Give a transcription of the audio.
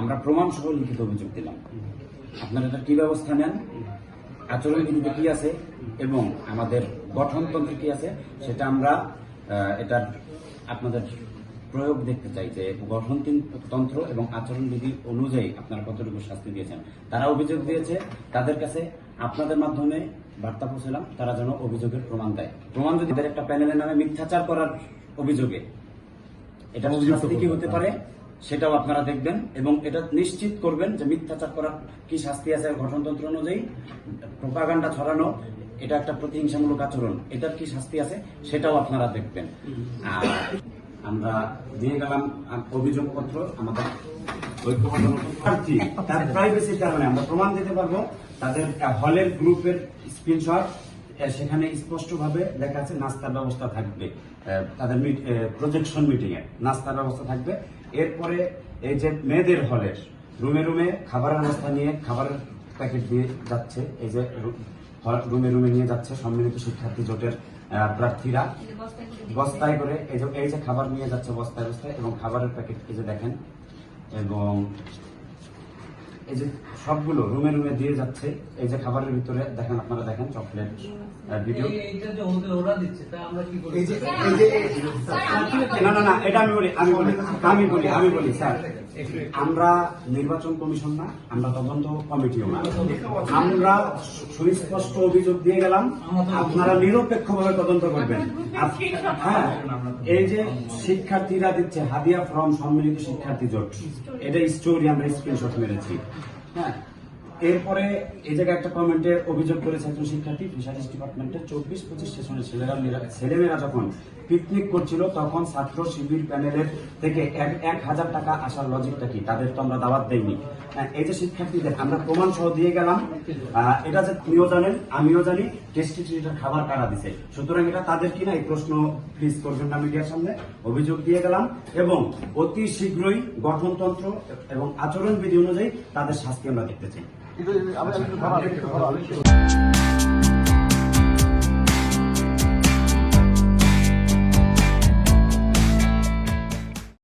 আমরা প্রমাণ সহ লিখিত অভিযোগ দিলাম। আপনারা এটা কি ব্যবস্থা নেন? আচরণবিধিতে কি আছে? এবং আমাদের গঠনতন্ত্রে কি আছে? সেটা আমরা এটার আপনাদের প্রয়োগ দেখতে চাই যে গঠনতন্ত্র এবং আচরণবিধি অনুযায়ী আপনারা কতটুকু শাস্তি দিয়েছেন। তারা অভিযোগ দিয়েছে তাদের কাছে আপনাদের মাধ্যমে বার্তা পৌঁছলাম তারা যেন অভিযোগের প্রমাণ দেয়। প্রমাণ যদি একটা প্যানেলের নামে মিথ্যাচার করার অভিযোগে এটা কি হতে পারে। সেটাও আপনারা দেখবেন এবং এটা নিশ্চিত করবেন যে মিথ্যাচার করার কি শাস্তি আছে গঠনতন্ত্র অনুযায়ী, প্রোপাগান্ডা ছড়ানো, এটা একটা প্রতিহিংসামূলক আচরণ, এটার কি শাস্তি আছে সেটাও আপনারা দেখবেন। আর আমরা দিয়ে গেলাম অভিযোগপত্র, আমাদের ঐক্যবদ্ধ তার প্রাইভেসির কারণে আমরা প্রমাণ দিতে পারব, তাদের হলের গ্রুপের স্ক্রিনশট সেখানে স্পষ্টভাবে লেখা আছে, নাস্তার ব্যবস্থা থাকবে। তাদের প্রজেকশন মিটিং এ নাস্তার ব্যবস্থা থাকবে। এরপরে এই যে মেয়েদের হলের রুমে রুমে খাবারের ব্যবস্থা নিয়ে খাবারের প্যাকেট দিয়ে যাচ্ছে। এই যে রুমে রুমে নিয়ে যাচ্ছে সম্মিলিত শিক্ষার্থী জোটের প্রার্থীরা। বস্তায় করে, এই যে খাবার নিয়ে যাচ্ছে বস্তায় বস্তায় এবং খাবারের প্যাকেট এই যে দেখেন, এবং এই যে সবগুলো রুমে রুমে দিয়ে যাচ্ছে এই যে খাবারের ভিতরে দেখেন আপনারা দেখেন চকলেট ভিডিও। এই- এইটা যে ওদের ওরা দিচ্ছে তা আমরা কি করি? এই যে এই যে না না না এটা আমি বলি আমি বলি আমি বলি আমি বলি স্যার। আমরা নির্বাচন কমিশন না, আমরা তদন্ত কমিটিও না। আমরা সুস্পষ্ট অভিযোগ দিয়ে গেলাম, আপনারা নিরপেক্ষভাবে তদন্ত করবেন। হ্যাঁ এই যে শিক্ষার্থীরা দিচ্ছে হাদিয়া ফ্রম সম্মিলিত শিক্ষার্থী জোট, এটা স্টোরি আমরা স্ক্রিনশট মেরেছি। হ্যাঁ এরপরে এই জায়গায় একটা কমেন্টে অভিযোগ করেছে একজন শিক্ষার্থী ফিশারিজ ডিপার্টমেন্টের চব্বিশ পঁচিশ সেশনের ছেলেরা, মেয়েরা- ছেলেমেয়েরা যখন পিকনিক করছিল, তখন ছাত্র শিবির প্যানেলের থেকে এক এক হাজার টাকা আসার লজিকটা কি? তাদের তো আমরা দাওয়াত দেইনি। এই যে শিক্ষার্থীদের আমরা প্রমাণ সহ দিয়ে গেলাম এটা যে তুমিও জানেন, আমিও জানি, টেস্টি ট্রিটের খাবার কারা দিছে? সুতরাং এটা তাদের কিনা এই প্রশ্ন প্লিজ করবেন না মিডিয়ার সামনে, অভিযোগ দিয়ে গেলাম, এবং অতি শীঘ্রই গঠনতন্ত্র এবং আচরণবিধি অনুযায়ী তাদের শাস্তি আমরা দেখতে চাই।